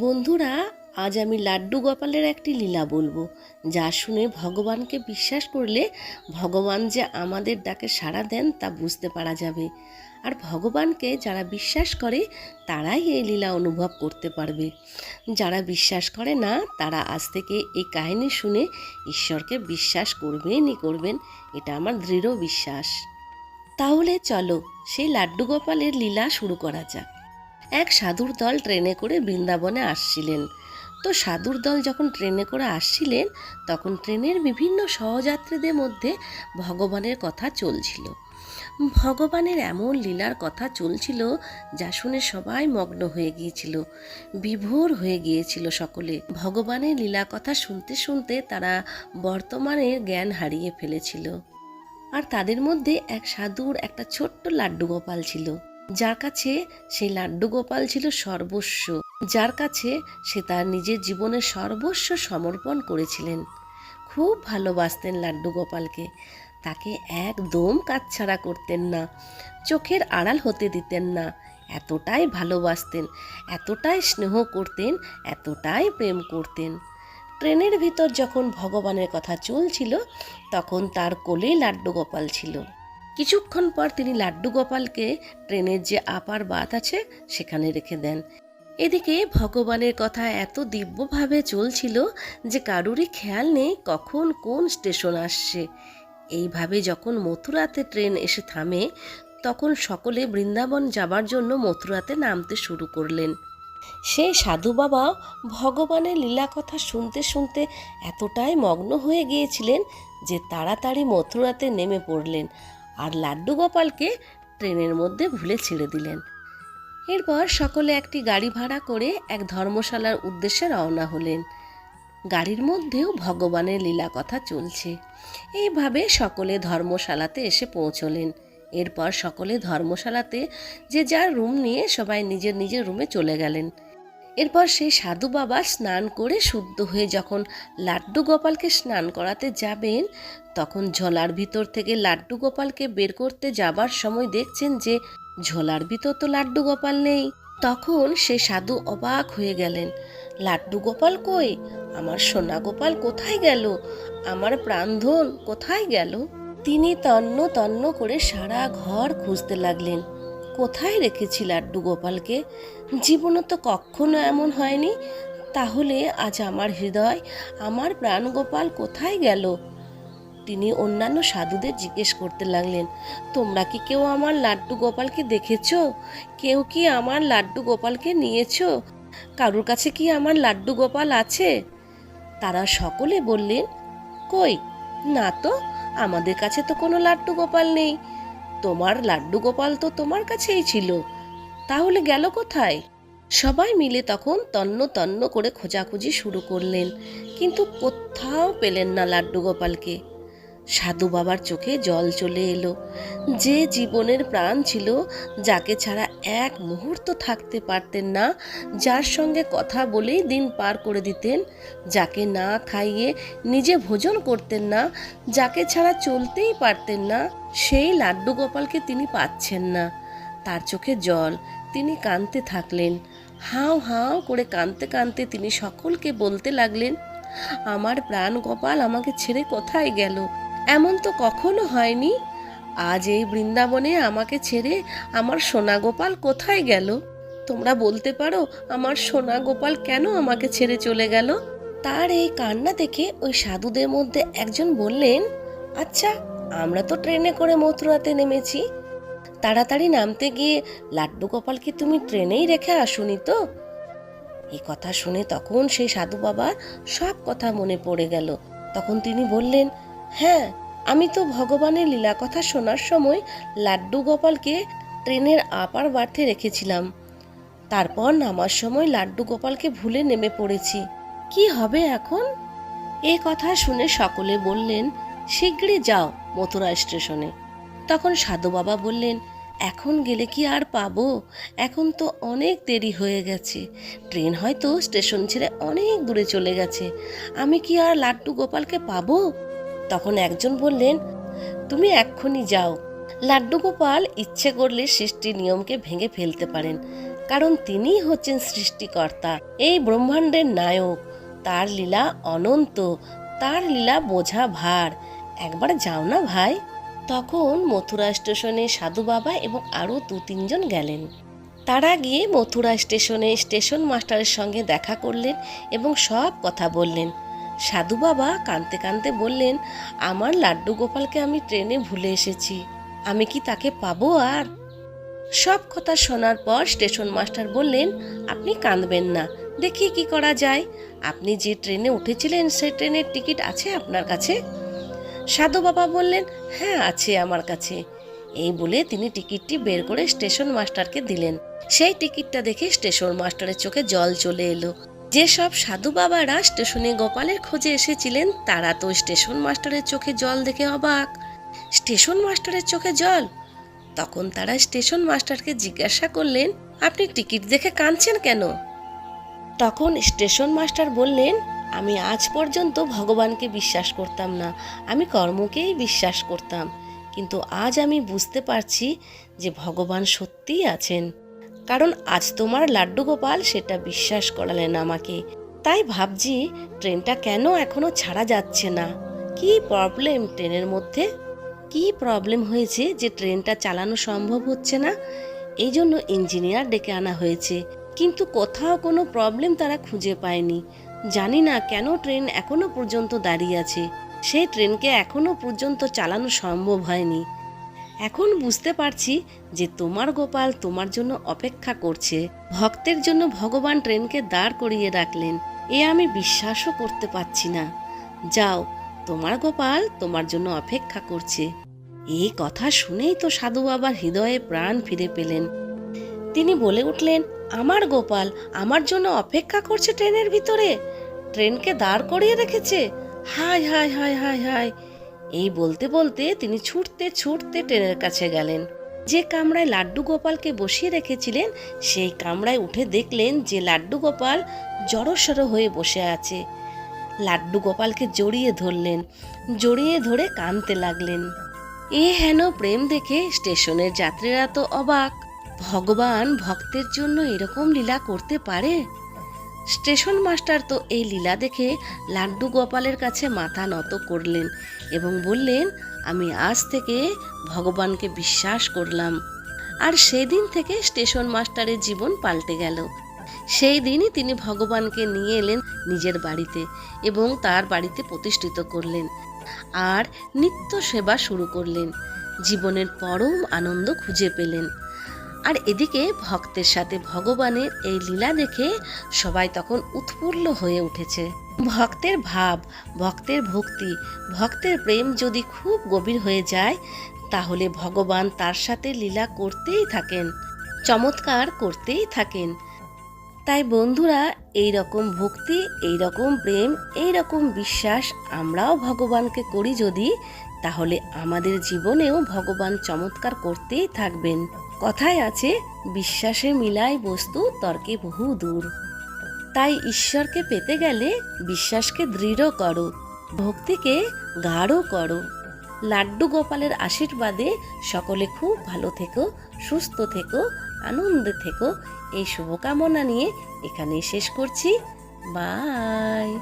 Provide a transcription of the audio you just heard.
বন্ধুরা, আজ আমি লাড্ডু গোপালের একটি লীলা বলব। যা শুনে ভগবানকে বিশ্বাস করলে ভগবান যে আমাদের ডাকে সাড়া দেন তা বুঝতে পারা যাবে। আর ভগবানকে যারা বিশ্বাস করে, তারাই এই লীলা অনুভব করতে পারবে। যারা বিশ্বাস করে না, তারা আজ থেকে এই কাহিনী শুনে ঈশ্বরকে বিশ্বাস করবেনই করবেন, এটা আমার দৃঢ় বিশ্বাস। তাহলে চলো, সেই লাড্ডু গোপালের লীলা শুরু করা যাক। এক সাধুর দল ট্রেনে করে বৃন্দাবনে আসছিলেন। তো সাধুর দল যখন ট্রেনে করে আসছিলেন, তখন ট্রেনের বিভিন্ন সহযাত্রীদের মধ্যে ভগবানের কথা চলছিল। ভগবানের এমন লীলার কথা চলছিল যা শুনে সবাই মগ্ন হয়ে গিয়েছিল, বিভোর হয়ে গিয়েছিল সকলে। ভগবানের লীলা কথা শুনতে শুনতে তারা বর্তমানে জ্ঞান হারিয়ে ফেলেছিল। আর তাদের মধ্যে এক সাধুর একটা ছোট্ট লাড্ডু গোপাল ছিল। যার কাছে সেই লাড্ডু গোপাল ছিল সর্বস্ব, যার কাছে সে তার নিজের জীবনের সর্বস্ব সমর্পণ করেছিলেন। খুব ভালোবাসতেন লাড্ডু গোপালকে তাকে একদম কাচ্ছাড়া করতেন না, চোখের আড়াল হতে দিতেন না, এতটাই ভালোবাসতেন, এতটাই স্নেহ করতেন, এতটাই প্রেম করতেন। ট্রেনের ভিতর যখন ভগবানের কথা চলছিল, তখন তার কোলেই লাড্ডু গোপাল ছিল। কিছুক্ষণ পর তিনি লাড্ডু গোপালকে ট্রেনের যে আপার বাত আছে সেখানে রেখে দেন। এদিকে ভগবানের কথা এত দিব্যভাবে চলছিল যে কারুরই খেয়াল নেই কখন কোন স্টেশন আসছে। এইভাবে যখন মথুরাতে ট্রেন এসে থামে, তখন সকলে বৃন্দাবন যাবার জন্য মথুরাতে নামতে শুরু করলেন। সেই সাধু বাবা ভগবানের লীলা কথা শুনতে শুনতে এতটাই মগ্ন হয়ে গিয়েছিলেন যে তাড়াতাড়ি মথুরাতে নেমে পড়লেন। আর লাড্ডু গোপালকে ট্রেনের মধ্যে ভুলে ছেড়ে দিলেন। এরপর সকলে একটি গাড়ি ভাড়া করে এক ধর্মশালার উদ্দেশ্যে রওনা হলেন। গাড়ির মধ্যেও ভগবানের লীলা কথা চলছে। এইভাবে সকলে ধর্মশালাতে এসে পৌঁছলেন। এরপর সকলে ধর্মশালাতে যে যার রুম নিয়ে সবাই নিজের নিজের রুমে চলে গেলেন। এরপর সেই সাধু বাবা স্নান করে শুদ্ধ হয়ে যখন লাড্ডু গোপালকে স্নান করাতে যাবেন, তখন ঝোলার ভিতর থেকে লাড্ডু গোপালকে বের করতে যাবার সময় দেখছেন যে ঝোলার ভিতর তো লাড্ডু গোপাল নেই। তখন সে সাধু অবাক হয়ে গেলেন। লাড্ডু গোপাল কই? আমার সোনা গোপাল কোথায় গেল? আমার প্রাণধন কোথায় গেল? তিনি তন্ন তন্ন করে সারা ঘর খুঁজতে লাগলেন। কোথায় রেখেছি লাড্ডু গোপালকে? জীবনে তো কখনো এমন হয়নি। তাহলে আজ আমার হৃদয়, আমার প্রাণ গোপাল কোথায় গেল? তিনি অন্যান্য সাধুদের জিজ্ঞেস করতে লাগলেন, তোমরা কি কেউ আমার লাড্ডু গোপালকে দেখেছ? কেউ কি আমার লাড্ডু গোপালকে নিয়েছো? কারুর কাছে কি আমার লাড্ডু গোপাল আছে? তারা সকলে বললেন, কই? না তো, আমাদের কাছে তো কোনো লাড্ডু গোপাল নেই। তোমার লাড্ডু গোপাল তো তোমার কাছেই ছিল। তাহলে গেল কোথায়? সবাই মিলে তখন তন্ন তন্ন করে খোঁজাখুঁজি শুরু করলেন, কিন্তু কোথাও পেলেন না লাড্ডু গোপালকে। সাধু বাবার চোখে জল চলে এলো। যে জীবনের প্রাণ ছিল, যাকে ছাড়া এক মুহূর্ত থাকতে পারতেন না, যার সঙ্গে কথা বলেই দিন পার করে দিতেন, যাকে না খাইয়ে নিজে ভোজন করতেন না, যাকে ছাড়া চলতেই পারতেন না, সেই লাড্ডু গোপালকে তিনি পাচ্ছেন না। তার চোখে জল, তিনি কাঁদতে থাকলেন। হাও হাও করে কাঁদতে কাঁদতে তিনি সকলকে বলতে লাগলেন, আমার প্রাণ গোপাল আমাকে ছেড়ে কোথায় গেল? এমন তো কখনো হয়নি। আজ এই বৃন্দাবনে আমাকে ছেড়ে আমার সোনা গোপাল কোথায় গেল? তোমরা বলতে পারো আমার সোনা গোপাল কেন আমাকে ছেড়ে চলে গেল? তার এই কান্না দেখে ওই সাধুদের মধ্যে একজন বললেন আচ্ছা আমরা তো ট্রেনে করে মথুরাতে নেমেছি। তাড়াতাড়ি নামতে গিয়ে লাড্ডু গোপালকে তুমি ট্রেনেই রেখে আসুনি তো? এই কথা শুনে তখন সেই সাধু বাবার সব কথা মনে পড়ে গেল। তখন তিনি বললেন হ্যাঁ আমি তো ভগবানের লীলা কথা শোনার সময় লাড্ডু গোপালকে ট্রেনের আপার বার্থে রেখেছিলাম। তারপর নামার সময় লাড্ডু গোপালকে ভুলে নেমে পড়েছি। কি হবে এখন? এই কথা শুনে সকলে বললেন, শীঘ্রই যাও মথুরা স্টেশনে। তখন সাধু বাবা বললেন, এখন গেলে কি আর পাবো? এখন তো অনেক দেরি হয়ে গেছে। ট্রেন হয়তো স্টেশন ছেড়ে অনেক দূরে চলে গেছে। আমি কি আর লাড্ডু গোপালকে পাবো? তখন একজন বললেন, তুমি এক্ষুনি যাও। লাড্ডু গোপাল ইচ্ছে করলে সৃষ্টি নিয়মকে ভেঙে ফেলতে পারেন, কারণ তিনিই হচ্ছেন সৃষ্টিকর্তা। এই ব্রহ্মাণ্ডের নায়ক। তার লীলা অনন্ত, তার লীলা বোঝা ভার। একবার যাও না ভাই। তখন মথুরা স্টেশনে সাধু বাবা এবং আরও দু তিনজন গেলেন। তারা গিয়ে মথুরা স্টেশনে স্টেশন মাস্টারের সঙ্গে দেখা করলেন এবং সব কথা বললেন। সাধু বাবা কাঁদতে কাঁদতে বললেন, আমার লাড্ডু গোপালকে আমি ট্রেনে ভুলে এসেছি। আমি কি তাকে পাবো আর? সব কথা শোনার পর স্টেশন মাস্টার বললেন, আপনি কাঁদবেন না, দেখি কি করা যায়। আপনি যে ট্রেনে উঠেছিলেন সেই ট্রেনের টিকিট আছে আপনার কাছে? সাধু বাবা বললেন হ্যাঁ আছে আমার কাছে। এই বলে তিনি টিকিটটি বের করে স্টেশন মাস্টারকে দিলেন। সেই টিকিটটা দেখে স্টেশন মাস্টারের চোখে জল চলে এলো। যেসব সাধু বাবারা স্টেশনে গোপালের খোঁজে এসেছিলেন, তারা তো স্টেশন মাস্টারের চোখে জল দেখে অবাক। স্টেশন মাস্টারের চোখে জল? তখন তারা স্টেশন মাস্টারকে জিজ্ঞাসা করলেন, আপনি টিকিট দেখে কাঁদছেন কেন? তখন স্টেশন মাস্টার বললেন, আমি আজ পর্যন্ত ভগবানকে বিশ্বাস করতাম না। আমি কর্মকেই বিশ্বাস করতাম। কিন্তু আজ আমি বুঝতে পারছি যে ভগবান সত্যিই আছেন। কারণ আজ তোমার লাড্ডু গোপাল সেটা বিশ্বাস করালেন আমাকে। তাই ভাবছি ট্রেনটা কেন এখনও ছাড়া যাচ্ছে না? কি প্রবলেম ট্রেনের মধ্যে? কি প্রবলেম হয়েছে যে ট্রেনটা চালানো সম্ভব হচ্ছে না? এই জন্য ইঞ্জিনিয়ার ডেকে আনা হয়েছে। কিন্তু কোথাও কোনো প্রবলেম তারা খুঁজে পায়নি। জানি না কেন ট্রেন এখনও পর্যন্ত দাঁড়িয়ে আছে। সেই ট্রেনকে এখনও পর্যন্ত চালানো সম্ভব হয়নি। এখন বুঝতে পারছি যে তোমার গোপাল তোমার জন্য অপেক্ষা করছে। ভক্তের জন্য ভগবান ট্রেনকে দাঁড় করিয়ে রাখলেন। এ আমি বিশ্বাসও করতে পারছি না। যাও, তোমার গোপাল তোমার জন্য অপেক্ষা করছে। এই কথা শুনেই তো সাধু বাবার হৃদয়ে প্রাণ ফিরে পেলেন। তিনি বলে উঠলেন, আমার গোপাল আমার জন্য অপেক্ষা করছে ট্রেনের ভিতরে। ট্রেনকে দাঁড় করিয়ে রেখেছে। হায় হায় হায় হায় হায় এই বলতে বলতে তিনি ছুটতে ছুটতে ট্রেনের কাছে গেলেন। যে কামরায় লাড্ডু গোপালকে বসিয়ে রেখেছিলেন, সেই কামরায় উঠে দেখলেন যে লাড্ডু গোপাল জড়সড় হয়ে বসে আছে। লাড্ডু গোপালকে জড়িয়ে ধরলেন, জড়িয়ে ধরে কাঁদতে লাগলেন। এ হেন প্রেম দেখে স্টেশনের যাত্রীরা তো অবাক। ভগবান ভক্তের জন্য এরকম লীলা করতে পারে? স্টেশন মাস্টার তো এই লীলা দেখে লাড্ডু গোপালের কাছে মাথা নত করলেন এবং বললেন, আমি আজ থেকে ভগবানকে বিশ্বাস করলাম। আর সেদিন থেকে স্টেশন মাস্টারের জীবন পাল্টে গেল। সেই দিনই তিনি ভগবানকে নিয়ে এলেন নিজের বাড়িতে এবং তার বাড়িতে প্রতিষ্ঠিত করলেন আর নিত্য সেবা শুরু করলেন। জীবনের পরম আনন্দ খুঁজে পেলেন। আর এদিকে ভক্তের সাথে ভগবানের এই লীলা দেখে সবাই তখন উৎফুল্ল হয়ে উঠেছে। ভক্তের ভাব, ভক্তের ভক্তি, ভক্তের প্রেম যদি খুব গভীর হয়ে যায়, তাহলে ভগবান তার সাথে লীলা করতেই থাকেন, চমৎকার করতেই থাকেন। তাই বন্ধুরা এই রকম ভক্তি এই রকম প্রেম এই রকম বিশ্বাস আমরাও ভগবানকে করি যদি, তাহলে আমাদের জীবনেও ভগবান চমৎকার করতেই থাকবেন। কথায় আছে বিশ্বাসে মিলায় বস্তু তর্কে বহু দূর। তাই ঈশ্বরকে পেতে গেলে বিশ্বাসকে দৃঢ় করো, ভক্তিকে গাঢ় করো। লাড্ডু গোপালের আশীর্বাদে সকলে খুব ভালো থেকো, সুস্থ থেকো, আনন্দে থেকো। এই শুভকামনা নিয়ে এখানেই শেষ করছি। বাই।